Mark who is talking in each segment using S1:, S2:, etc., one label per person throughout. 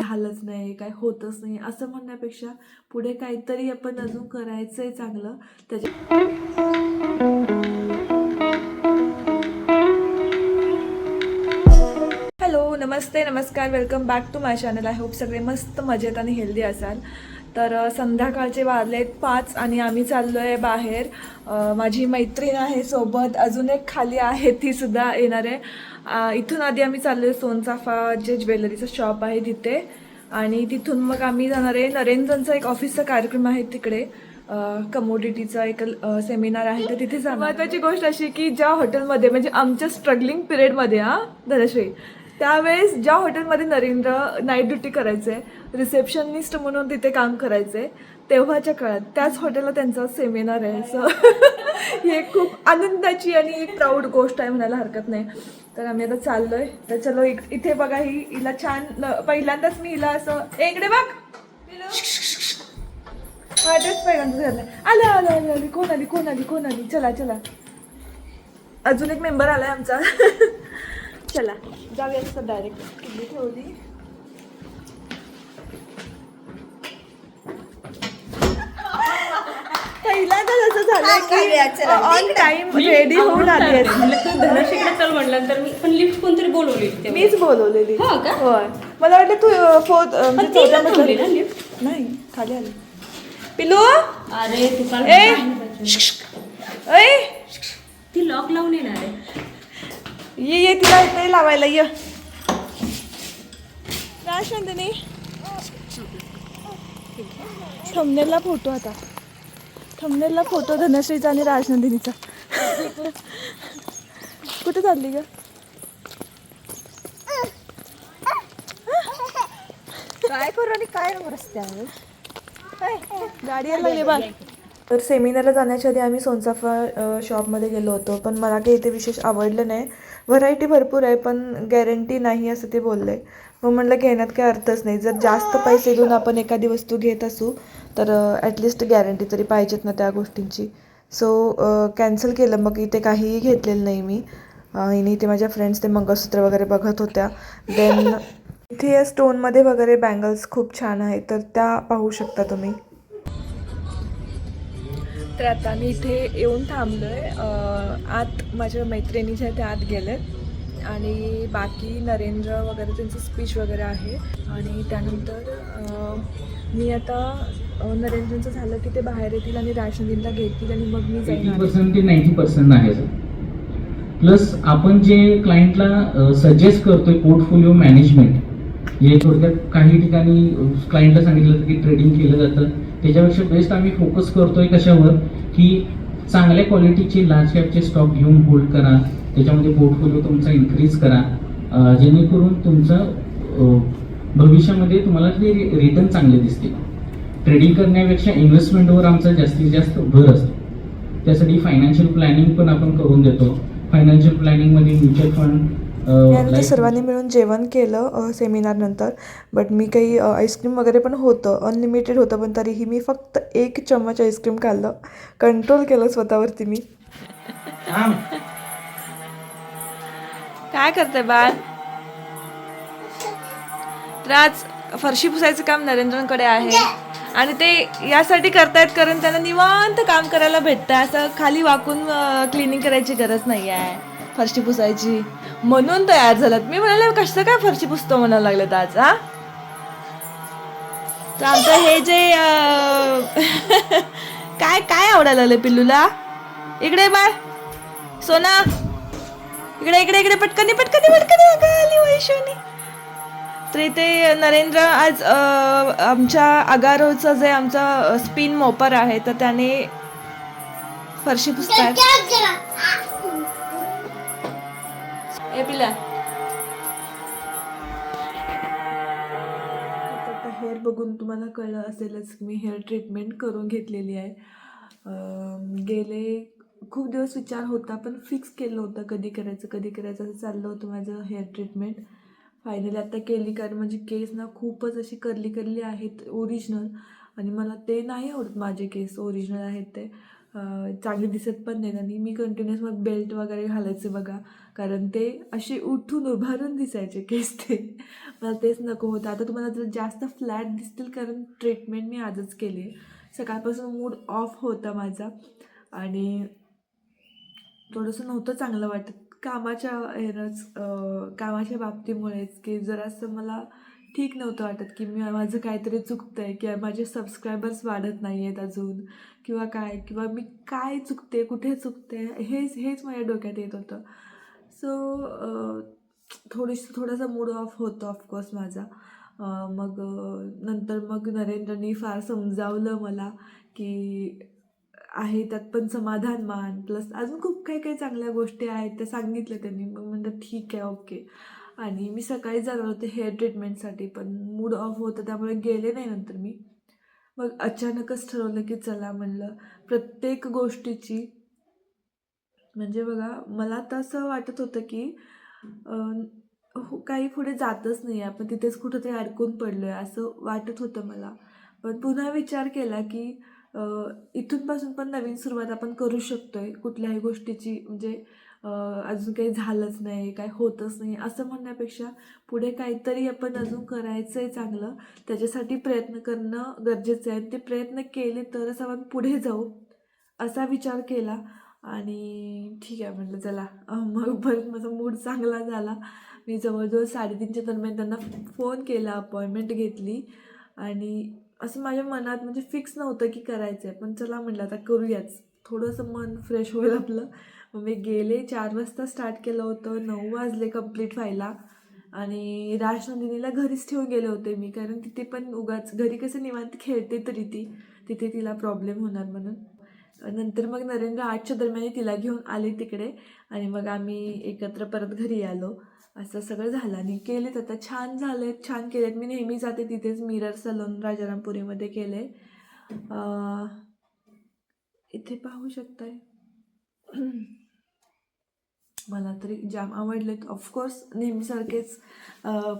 S1: झालंच नाही काय होतच नाही. असं म्हणण्यापेक्षा पुढे काहीतरी आपण अजून करायचंय चांगलं. त्याच्या हॅलो नमस्ते नमस्कार. Welcome back to my channel I hope सगळे मस्त मजेत आणि हेल्दी असाल. तर संध्याकाळचे वाजले पाच आणि आम्ही चाललो आहे बाहेर माझी मैत्रीण आहे सोबत. अजून एक खाली आहे ती सुद्धा येणार आहे. इथून आधी आम्ही चाललो आहे सोनचाफा जे ज्वेलरीचं शॉप आहे तिथे. आणि तिथून मग आम्ही जाणार आहे. नरेंद्रचा एक ऑफिसचा कार्यक्रम आहे तिकडे. कमोडिटीचा एक सेमिनार आहे. तर तिथे महत्वाची गोष्ट अशी की ज्या हॉटेलमध्ये म्हणजे आमच्या स्ट्रगलिंग पिरियडमध्ये हा धनश्री त्यावेळेस ज्या हॉटेलमध्ये नरेंद्र नाईट ड्युटी करायचे रिसेप्शनिस्ट म्हणून तिथे काम करायचे तेव्हाच्या काळात त्याच हॉटेलला त्यांचा सेमिनार आहे. सो ही एक खूप आनंदाची आणि एक प्राऊड गोष्ट आहे म्हणायला हरकत नाही. तर आम्ही आता चाललो आहे तर चलो इथे बघा ही हिला छान पहिल्यांदाच मी हिला असं एकडे बघ! हा तेच पहिल्यांदाच झालं आलं आलं आलं आली. कोण आली कोण आली कोण आली? चला चला. अजून एक मेंबर आला आहे आमचा. चला जाऊया सर डायरेक्ट किल्ली ठेवली. असं झालं की ऑन टाइम रेडी होऊन आली
S2: चल म्हटलं तर मी पण लिफ्ट कोणतरी बोलवली.
S1: मीच बोलवलेली.
S2: हो का?
S1: होय. मला वाटलं तू फोर्थ म्हणजे
S2: लिफ्ट?
S1: नाही खाली आली. पिलू
S2: अरे तू काल
S1: ए! ऐ!
S2: ती लॉक लावून येणार आहे.
S1: ये ये तिला इथे लावायला ये. राश नंदिनी थंबनेलला फोटो आता. थंबनेलला फोटो धनश्रीचा आणि राजनंदिनीचा. कुठे चालली ग?
S3: काय करू आणि काय रस्त्यावर?
S1: गाडी यायला लागली बघ तर सेमिनारला जाण्याच्या आधी आम्ही सोनचाफा अ, शॉपमध्ये गेलो होतो पण मला काही इथे विशेष आवडलं नाही. व्हरायटी भरपूर आहे पण गॅरंटी नाही असं ते बोलले मग म्हटलं घेण्यात काही अर्थच नाही. जर जास्त पैसे देऊन आपण एखादी वस्तू घेत असू तर ॲटलिस्ट गॅरंटी तरी पाहिजेत ना त्या गोष्टींची. सो कॅन्सल केलं मग इथे काहीही घेतलेलं नाही मी. आणि इथे माझ्या फ्रेंड्स ते मंगळसूत्र वगैरे बघत होत्या. देन इथे या स्टोनमध्ये वगैरे बँगल्स खूप छान आहेत तर त्या पाहू शकता तुम्ही. तर आता मी इथे येऊन थांबलो आहे आत माझ्या मैत्रिणी ज्या त्या आत गेलेत. आणि बाकी नरेंद्र वगैरे त्यांचं स्पीच वगैरे आहे. आणि त्यानंतर मी आता नरेंद्रांचं झालं की ते बाहेर येतील आणि राशनदीनला घेतील आणि मग मी जाईन
S4: पर्सेंट ते नाईन्टी पर्सेंट आहे प्लस आपण जे क्लायंटला सजेस्ट करतोय पोर्टफोलिओ मॅनेजमेंट हे थोडक्यात काही ठिकाणी क्लायंटला सांगितलं जातं की ट्रेडिंग केलं जातं. त्याच्यापेक्षा बेस्ट आम्ही फोकस करतोय कशावर? की चांगल्या क्वालिटीचे लार्ज कॅपचे स्टॉक घेऊन होल्ड करा. त्याच्यामध्ये पोर्टफोलिओ तुमचा इन्क्रीज करा. जेणेकरून तुमचं भविष्यामध्ये तुम्हाला ते रिटर्न चांगले दिसतील. ट्रेडिंग करण्यापेक्षा इन्व्हेस्टमेंटवर आमचा जास्तीत जास्त भर असतो. त्यासाठी फायनान्शियल प्लॅनिंग पण आपण करून देतो. फायनान्शियल प्लॅनिंगमध्ये म्युच्युअल फंड
S1: यानंतर सर्वांनी मिळून जेवण केलं सेमिनार नंतर. बट मी काही आईस्क्रीम वगैरे पण होतं अनलिमिटेड होतं पण तरीही मी फक्त एक चम्मच आईस्क्रीम खाल्लं. कंट्रोल केलं स्वतःवरती मी. काय करते बाळ? तर आज फरशी पुसायचं काम नरेंद्रकडे आहे. आणि ते यासाठी करतायत कारण त्यांना निवांत काम करायला भेटतं असं खाली वाकून क्लिनिंग करायची गरज नाही आहे फरशी पुसायची? म्हणून तयार झालात मी म्हणाले कसं काय फरशी पुसतो? म्हणायला लागलं आज हा? तर आमचं हे जे काय काय आवडायला लागलं पिल्लूला? इकडे बाळ. सोना. इकडे इकडे इकडे. पटकनी पटकनी पटकनी आली वैशोनी तर इथे नरेंद्र आज आमच्या अगारोचं जे आमचा स्पिन मोपर आहे तर त्याने फरशी पुसतात ए पिला हेअर बघून तुम्हाला कळलं असेलच की मी हेअर ट्रीटमेंट करून घेतलेली आहे. गेले खूप दिवस विचार होता पण फिक्स केलं होतं कधी करायचं कधी करायचं. असं चाललं होतं माझं हेअर ट्रीटमेंट. फायनली आता केली कारण माझी केस ना खूपच अशी करली करली आहेत ओरिजिनल आणि मला ते नाही आवडत माझे केस ओरिजिनल आहेत ते. चांगली दिसत पण नाही आणि मी कंटिन्युअस मग बेल्ट वगैरे घालायचे बघा. कारण ते असे उठून उभारून दिसायचे केस ते. मला तेच नको होतं. आता तुम्हाला जर जास्त फ्लॅट दिसतील कारण ट्रीटमेंट मी आजच केली. आहे सकाळपासून मूड ऑफ होता माझा. आणि थोडंसं नव्हतं चांगलं वाटत. कामाच्या ह्यानंच कामाच्या बाबतीमुळेच की जरासं मला ठीक नव्हतं वाटत की मी माझं काहीतरी चुकतं आहे किंवा माझे सबस्क्रायबर्स वाढत नाही आहेत अजून किंवा काय किंवा मी काय चुकते कुठे चुकते हेच हेच माझ्या डोक्यात येत होतं. सो थोडीशी थोडासा मूड ऑफ होतो ऑफकोर्स माझा. मग नंतर मग नरेंद्रनी फार समजावलं मला की आहे त्यात पण समाधान मान प्लस अजून खूप काही काही चांगल्या गोष्टी आहेत त्या सांगितल्या त्यांनी. मग म्हणलं ठीक आहे ओके आणि मी सकाळी जाणार होते हेअर ट्रीटमेंटसाठी पण मूड ऑफ होतं त्यामुळे गेले नाही नंतर मी. मग अचानकच ठरवलं की चला म्हणलं प्रत्येक गोष्टीची म्हणजे बघा मला तर असं वाटत होतं की हो- काही पुढे जातच नाही आपण तिथेच कुठंतरी अडकून पडलो आहे असं वाटत होतं मला. पण पुन्हा विचार केला की इथूनपासून पण नवीन सुरुवात आपण करू शकतो आहे कुठल्याही गोष्टीची म्हणजे अजून काही झालंच नाही काय होतच नाही असं म्हणण्यापेक्षा पुढे काहीतरी आपण अजून करायचं आहे चांगलं त्याच्यासाठी प्रयत्न करणं गरजेचं आहे. ते प्रयत्न केले तरच आपण पुढे जाऊ असा विचार केला. आणि ठीक आहे म्हटलं चला मग परत माझा मूड चांगला झाला. मी जवळजवळ साडेतीनच्या दरम्यान त्यांना फोन केला अपॉइंटमेंट घेतली. आणि असं माझ्या मनात म्हणजे फिक्स नव्हतं की करायचं आहे पण चला म्हटलं आता करूयाच. थोडंसं मन फ्रेश होईल आपलं. मग मी गेले चार वाजता स्टार्ट केलं होतं नऊ वाजले कंप्लीट व्हायला. आणि राजनंदिनीला घरीच ठेवून गेले होते मी कारण तिथे पण उगाच घरी कसं निवांत खेळते तरी ती. तिथे तिला प्रॉब्लेम होणार म्हणून. नंतर मग नरेंद्र आठच्या दरम्यान तिला घेऊन आले तिकडे. आणि मग आम्ही एकत्र परत घरी आलो. असं सगळं झालं आणि केलेत आता. छान झाले छान केलेत. मी नेहमी जाते तिथेच. मिरर सलून राजारामपुरीमध्ये केले इथे पाहू शकताय. मला तरी जाम आवडलेत. ऑफकोर्स नेहमीसारखेच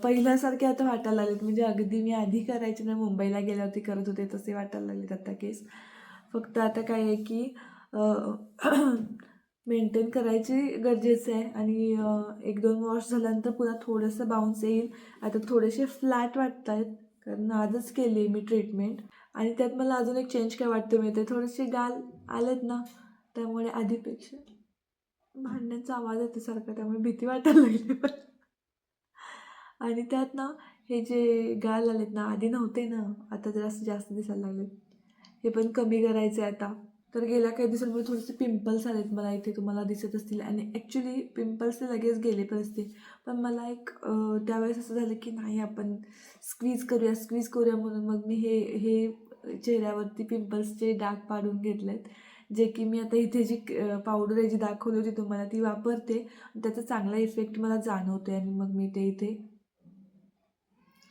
S1: पहिल्यासारखे आता वाटायला लागलेत. म्हणजे अगदी मी आधी करायचे ना मुंबईला गेल्यावरती करत होते तसे वाटायला लागलेत आता केस फक्त आता काय आहे की मेंटेन करायची गरजेचं आहे. आणि एक दोन वॉश झाल्यानंतर पुन्हा थोडंसं बाउन्स येईल. आता थोडेसे फ्लॅट वाटत आहेत कारण आजच केली आहे मी ट्रीटमेंट आणि त्यात मला अजून एक चेंज काय वाटतं मिळते थोडेसे गाल आलेत ना त्यामुळे आधीपेक्षा भांड्यांचा आवाज येतो सारखा त्यामुळे भीती वाटायला लागली पण आणि त्यात ना हे जे गाल आलेत ना आधी नव्हते ना आता जरासं जास्त दिसायला लागले हे पण कमी करायचे आता. तर गेल्या काही दिवसांमुळे थोडेसे पिंपल्स आलेत मला इथे तुम्हाला दिसत असतील. आणि ॲक्च्युली पिंपल्स ते लगेच गेले पण असते. पण मला एक त्यावेळेस असं झालं की नाही आपण स्क्वीज करूया स्क्वीज करूया म्हणून मग मी हे हे चेहऱ्यावरती पिंपल्सचे डाग पाडून घेतलेत. जे की मी आता इथे जी पावडर आहे जी दाखवली होती तुम्हाला ती वापरते. त्याचा चांगला इफेक्ट मला जाणवतो आहे आणि मग मी ते इथे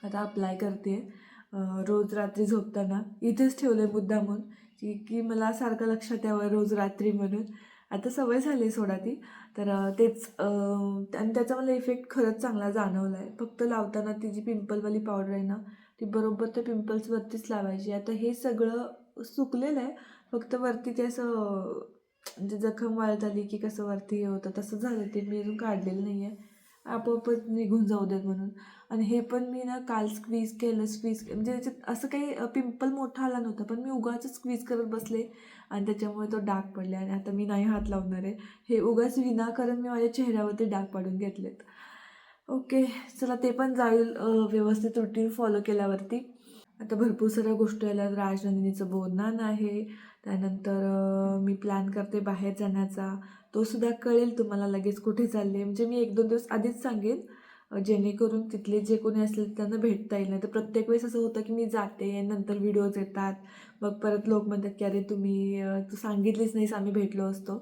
S1: आता अप्लाय करते रोज रात्री झोपताना. इथेच ठेवलं आहे मुद्दामून की की मला सारखं लक्षात यावं रोज रात्री म्हणून. आता सवय झाली सोडा ती. तर तेच आणि त्याचा मला इफेक्ट खरंच चांगला जाणवला आहे फक्त लावताना ती जी पिंपलवाली पावडर आहे ना ती बरोबर त्या पिंपल्सवरतीच लावायची. आता हे सगळं सुकलेलं आहे. फक्त वरती ते असं म्हणजे जखम वाळत आली की कसं वरती हे होतं तसं झालं. ते मी अजून काढलेलं नाही आहे आपोआपच निघून जाऊ देत म्हणून. आणि हे पण मी ना काल स्क्वीज केलं स्क्वीज म्हणजे त्याच्यात असं काही पिंपल मोठा आला नव्हता पण मी उगाच स्क्वीज करत बसले आणि त्याच्यामुळे तो डाग पडले. आणि आता मी नाही हात लावणार आहे. हे उगाच विनाकारण मी माझ्या चेहऱ्यावरती डाग पाडून घेतलेत. ओके चला ते पण जाईल व्यवस्थित रुटीन फॉलो केल्यावरती. आता भरपूर साऱ्या गोष्टी आल्या राजनंदिनीचं बोलणं आहे त्यानंतर मी प्लॅन करते बाहेर जाण्याचा. तो सुद्धा कळेल तुम्हाला लगेच कुठे चालले. म्हणजे मी एक दोन दिवस आधीच सांगेन जेणेकरून तिथले जे कोणी असतील त्यांना भेटता येईल. नाही तर प्रत्येक वेळेस असं होतं की मी जाते नंतर व्हिडिओज येतात. मग परत लोक म्हणतात की अरे तुम्ही तू सांगितलीच नाहीस आम्ही भेटलो असतो.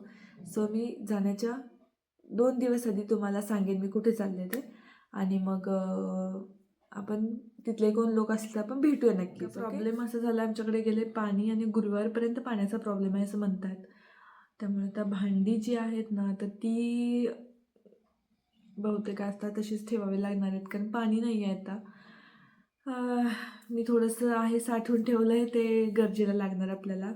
S1: सो मी जाण्याच्या दोन दिवस आधी तुम्हाला सांगेन मी कुठे चालले ते. आणि मग आपण तिथले कोण लोक असतील तर आपण भेटूया नक्की प्रॉब्लेम असं झाला आमच्याकडे गेले पाणी आणि गुरुवारपर्यंत पाण्याचा प्रॉब्लेम आहे असं म्हणतात. त्यामुळे त्या भांडी जी आहेत ना तर ती बहुतेक असतात तशीच ठेवावी लागणार आहेत कारण पाणी नाही आहे आता. मी थोडंसं आहे साठवून ठेवलं आहे ते गरजेला लागणार आपल्याला.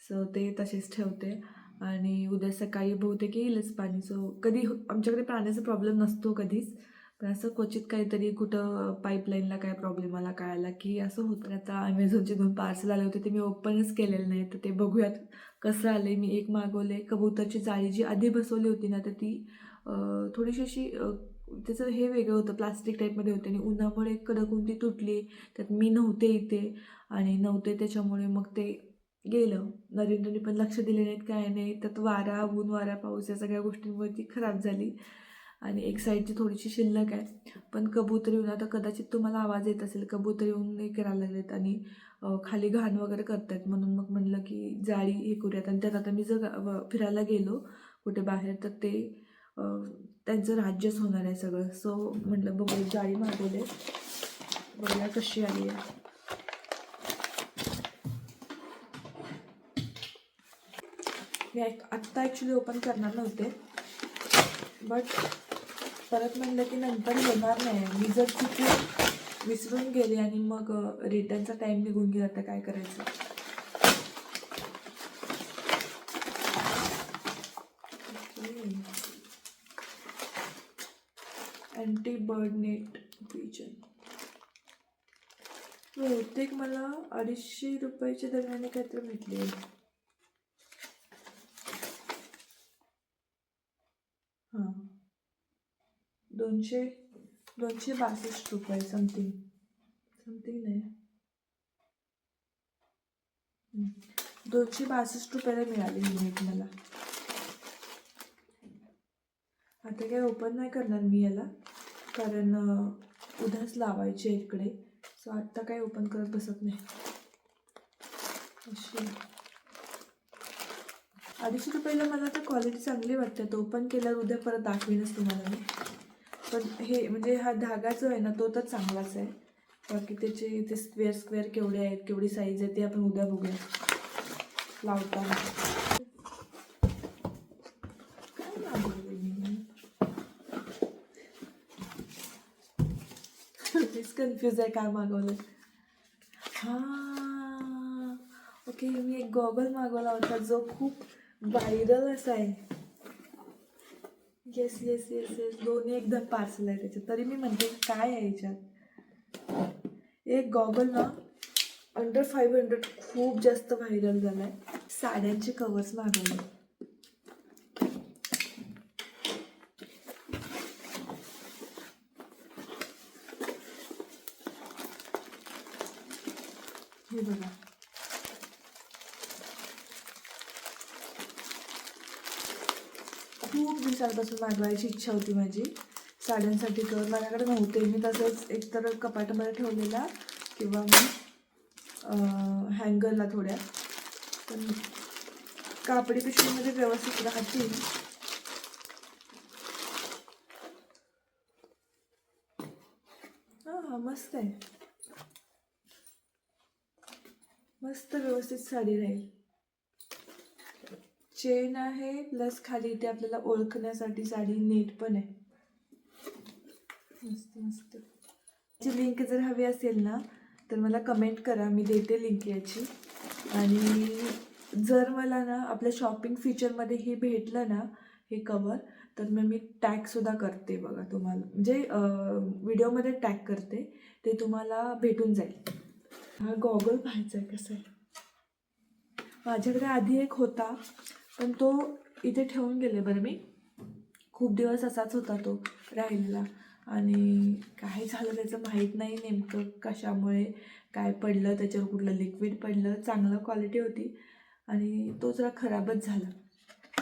S1: सो ते तसेच ठेवते. आणि उद्या सकाळी बहुतेक येईलच पाणी. सो कधी आमच्याकडे पाण्याचा प्रॉब्लेम नसतो कधीच. पण असं क्वचित काहीतरी कुठं पाईपलाईनला काय प्रॉब्लेम आला काय आला की असं होतं. आता अमेझॉनचे दोन पार्सल आले होते ते मी ओपनच केलेलं नाही. तर ते बघूयात कसं आलं मी एक मागवले कबूतरची जाळी जी आधी बसवली होती ना तर ती थोडीशी अशी त्याचं हे वेगळं होतं. प्लास्टिक टाईपमध्ये होते. आणि उन्हामुळे कडकून ती तुटली. त्यात मी नव्हते इथे. आणि नव्हते त्याच्यामुळे मग ते गेलं. नरेंद्रने पण लक्ष दिले नाहीत काय नाही. त्यात वारा ऊन वारा पाऊस या सगळ्या गोष्टींमुळे ती खराब झाली. आणि एक साईडची थोडीशी शिल्लक आहे. पण कबूतर येऊन आता कदाचित तुम्हाला आवाज येत असेल कबूतर येऊन हे करायला लागलेत आणि खाली घाण वगैरे करतायत. म्हणून मग म्हणलं की जाळी हे करूयात. आणि त्यात आता मी जर फिरायला गेलो कुठे बाहेर तर ते त्यांचं राज्यच होणार आहे सगळं. सो म्हटलं बघू जाळी मागवले बघूया कशी आली आहे. मी आत्ता ॲक्च्युली ओपन करणार नव्हते. बट परत म्हणलं की नंतर होणार नाही. मी जर चुकून विसरून गेले आणि मग रिटर्नचा टाईम निघून गेला तर काय करायचं? अँटी बर्ड नेट पिजन बहुतेक मला अडीचशे रुपयाच्या दरम्यान काहीतरी भेटले हां दोनशे दोनशे बासष्ट रुपये समथिंग समथिंग नाही. दोनशे बासष्ट रुपयाला मिळाली युनिट मला. आता काय ओपन नाही करणार मी याला कारण उद्याच लावायचे इकडे. सो आत्ता काय ओपन करत बसत नाही. अशी. अडीचशे रुपयाला मला तर क्वालिटी चांगली वाटते. तो ओपन केल्यावर उद्या परत दाखवेनच तुम्हाला मी. पण हे म्हणजे हा धागा जो आहे ना तो तर चांगलाच आहे. बाकी त्याचे इथे स्क्वेअर स्क्वेअर केवढे आहेत केवढी साईज आहे ते आपण उद्या बघूया. लावताना. काय तेच कन्फ्यूज आहे काय मागवलं हां. ओके मी एक गॉगल मागवला होता जो खूप व्हायरल असा आहे. येस येस येस येस दोन्ही एकदम पार्सल आहे त्याच्यात. तरी मी म्हणते काय आहे याच्यात? एक गॉगल ना अंडर फाईव्ह हंड्रेड खूप जास्त व्हायरल झाला आहे साड्यांचे कवर्स मागवले. हे बघा. खूप दिवसांपासून मागवायची इच्छा होती माझी. साड्यांसाठी कवर माझ्याकडे नव्हते. मी तसंच एकतर कपाटामध्ये ठेवलेला किंवा मी हँगरला थोड्या. पण कापडी पिशवीमध्ये व्यवस्थित राहतील. हां हां मस्त आहे. मस्त व्यवस्थित साडी राहील. चेन आहे प्लस खाली इथे आपल्याला ओळखण्यासाठी साडी नेट पण आहे. मस्त मस्त. याची लिंक जर हवी असेल ना तर मला कमेंट करा मी देते लिंक याची. आणि जर मला ना आपल्या शॉपिंग फीचरमध्ये हे भेटलं ना हे कवर तर मग मी टॅगसुद्धा करते बघा तुम्हाला. म्हणजे व्हिडिओमध्ये टॅग करते ते तुम्हाला भेटून जाईल. हा गॉगल पाहायचा आहे कसं आहे? माझ्याकडे आधी एक होता पण तो इथे ठेवून गेले बरं मी. खूप दिवस असाच होता तो राहिलेला. आणि काय झालं त्याचं माहीत नाही नेमकं कशामुळे काय पडलं त्याच्यावर कुठलं लिक्विड पडलं चांगलं क्वालिटी होती आणि तो जरा खराबच झाला.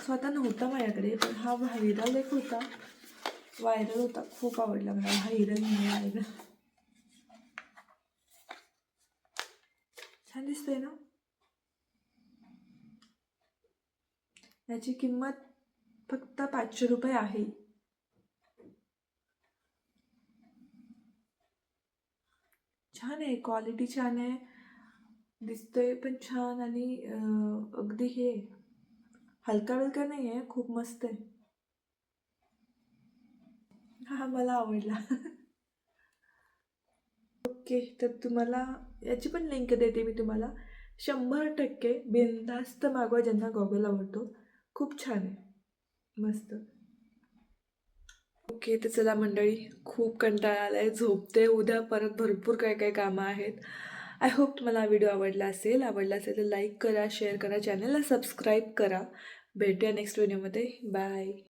S1: स्वतः नव्हता माझ्याकडे पण हा व्हायरल एक होता. व्हायरल होता खूप आवडला मला. व्हायरल व्हायरल छान दिसतंय ना? याची किंमत फक्त पाचशे रुपये आहे. छान आहे क्वालिटी छान आहे. दिसतोय पण छान आणि अगदी हे हलका वलका नाही आहे खूप मस्त आहे. हा मला आवडला. ओके तर तुम्हाला याची पण लिंक देते मी तुम्हाला. शंभर टक्के बिनधास्त मागवा ज्यांना गॉगल आवडतो. खूप छान आहे. मस्त. ओके तर चला मंडळी खूप कंटाळा आला आहे झोपते उद्या परत भरपूर काय काय कामं आहेत. आय होप तुम्हाला हा व्हिडिओ आवडला असेल. आवडला असेल तर लाईक करा शेअर करा. चॅनलला सबस्क्राईब करा. भेटूया नेक्स्ट व्हिडिओमध्ये बाय